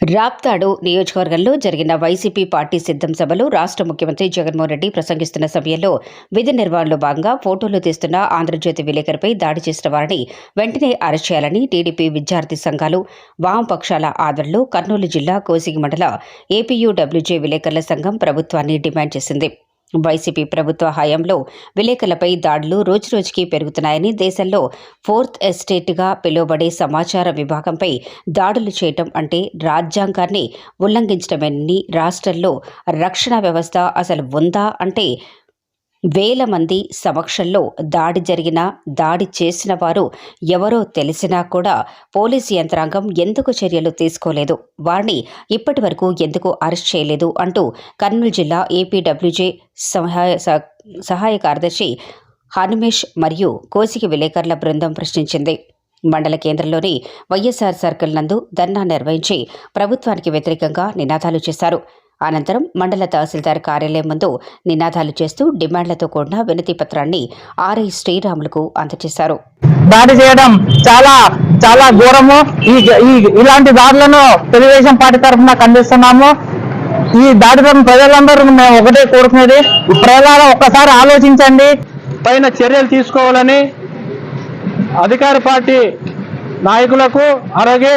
రాప్తాడు నియోజకవర్గంలో జరిగిన YCP party సిద్ధం సభలో రాష్ట్ర ముఖ్యమంత్రి జగన్మోహన్ రెడ్డి ప్రసంగిస్తున్న సమయంలో విధి నిర్వహణలో భాగంగా ఫోటోలు తీస్తున్న ఆంధ్రజ్యోతి విలేకరిపై దాడి చేసిన వారిని వెంటనే అరెస్ట్ చేయాలని టీడీపీ విద్యార్థి సంఘాలు వామపక్షాల ఆధ్వర్యంలో కర్నూలు జిల్లా కోసిగి మండల ఏపీయూడబ్ల్యూజే విలేకరుల సంఘం ప్రభుత్వాన్ని డిమాండ్ చేసింది. వైసీపీ ప్రభుత్వ హయాంలో విలేకరులపై దాడులు రోజురోజుకి పెరుగుతున్నాయని దేశంలో ఫోర్త్ ఎస్టేట్గా పిలువబడే సమాచార విభాగంపై దాడులు చేయటం అంటే రాజ్యాంగాన్ని ఉల్లంఘించడమేనని రాష్ట్రంలో రక్షణ వ్యవస్థ అసలు ఉందా అంటే వేల మంది సమక్షంలో దాడి జరిగినా దాడి చేసిన వారు ఎవరో తెలిసినా కూడా పోలీసు యంత్రాంగం ఎందుకు చర్యలు తీసుకోలేదు? వారిని ఇప్పటి వరకు ఎందుకు అరెస్ట్ చేయలేదు? అంటూ కర్నూలు జిల్లా ఏపీడబ్ల్యూజే సహాయ సహాయ కార్యదర్శి హనుమేష్ మరియు కోసికి విలేకరుల బృందం ప్రశ్నించింది. మండల కేంద్రంలోని వైఎస్ఆర్ సర్కిల్ నందు ధర్నా నిర్వహించి ప్రభుత్వానికి వ్యతిరేకంగా నినాదాలు చేశారు. అనంతరం మండల తహసీల్దార్ కార్యాలయం ముందు నినాదాలు చేస్తూ డిమాండ్లతో కూడిన వినతి పత్రాన్ని ఆర్ఐ శ్రీరాములకు అందజేశారు. దాడి చేయడం చాలా చాలా ఘోరము. ఈ ఇలాంటి దాడులను తెలుగుదేశం పార్టీ తరఫున ఖండిస్తున్నాము. ఈ దాడులను ప్రజలందరూ మేము ఒకటే కోరుకునేది ప్రజలారా ఒక్కసారి ఆలోచించండి. పైన చర్యలు తీసుకోవాలని అధికార పార్టీ నాయకులకు అలాగే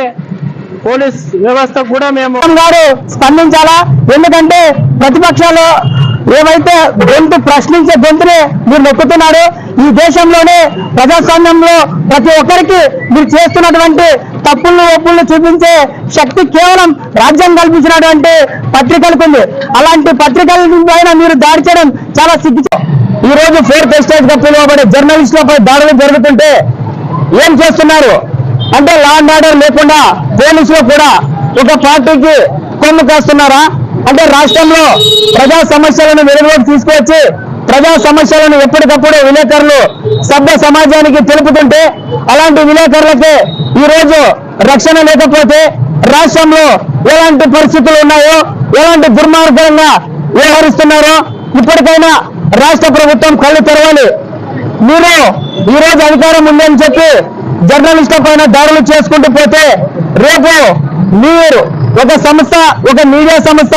పోలీస్ వ్యవస్థకు కూడా మేము గారు స్పందించాలా? ఎందుకంటే ప్రతిపక్షాలు ఏవైతే గొంతు ప్రశ్నించే గొంతునే మీరు నొక్కుతున్నారు ఈ దేశంలోనే ప్రజాస్వామ్యంలో ప్రతి ఒక్కరికి మీరు చేస్తున్నటువంటి తప్పులను ఒప్పులను చూపించే శక్తి కేవలం రాజ్యం కల్పించినటువంటి పత్రికలకు ఉంది. అలాంటి పత్రికల పైన మీరు దాడి చేయడం చాలా సిగ్గు ఈ రోజు ఫోర్త్ ఎస్టేట్గా పిలువబడే జర్నలిస్టులపై దాడులు జరుగుతుంటే ఏం చేస్తున్నారు? అంటే లా అండ్ ఆర్డర్ లేకుండా పోలీసులు కూడా ఒక పార్టీకి కొమ్ము కాస్తున్నారా? అంటే రాష్ట్రంలో ప్రజా సమస్యలను వెలుగులోకి తీసుకువచ్చి ప్రజా సమస్యలను ఎప్పటికప్పుడు విలేకరులు సభ్య సమాజానికి తెలుపుతుంటే అలాంటి విలేకరులకే ఈ రోజు రక్షణ లేకపోతే రాష్ట్రంలో ఎలాంటి పరిస్థితులు ఉన్నాయో ఎలాంటి దుర్మార్గంగా వ్యవహరిస్తున్నారో ఇప్పటికైనా రాష్ట్ర ప్రభుత్వం కళ్ళు తెరవాలి. మీరు ఈ రోజు అధికారం ఉందని చెప్పి జర్నలిస్టుల పైన దాడులు చేసుకుంటూ పోతే రేపు మీరు ఒక సంస్థ ఒక మీడియా సంస్థ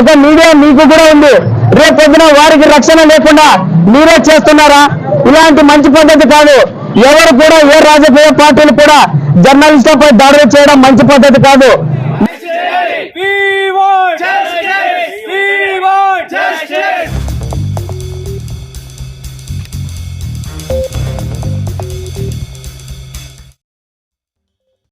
ఒక మీడియా మీకు కూడా ఉంది. రేపు పొద్దున వారికి రక్షణ లేకుండా మీరే చేస్తున్నారా? ఇలాంటి మంచి పద్ధతి కాదు. ఎవరు కూడా ఏ రాజకీయ పార్టీలు కూడా జర్నలిస్టులపై దాడులు చేయడం మంచి పద్ధతి కాదు.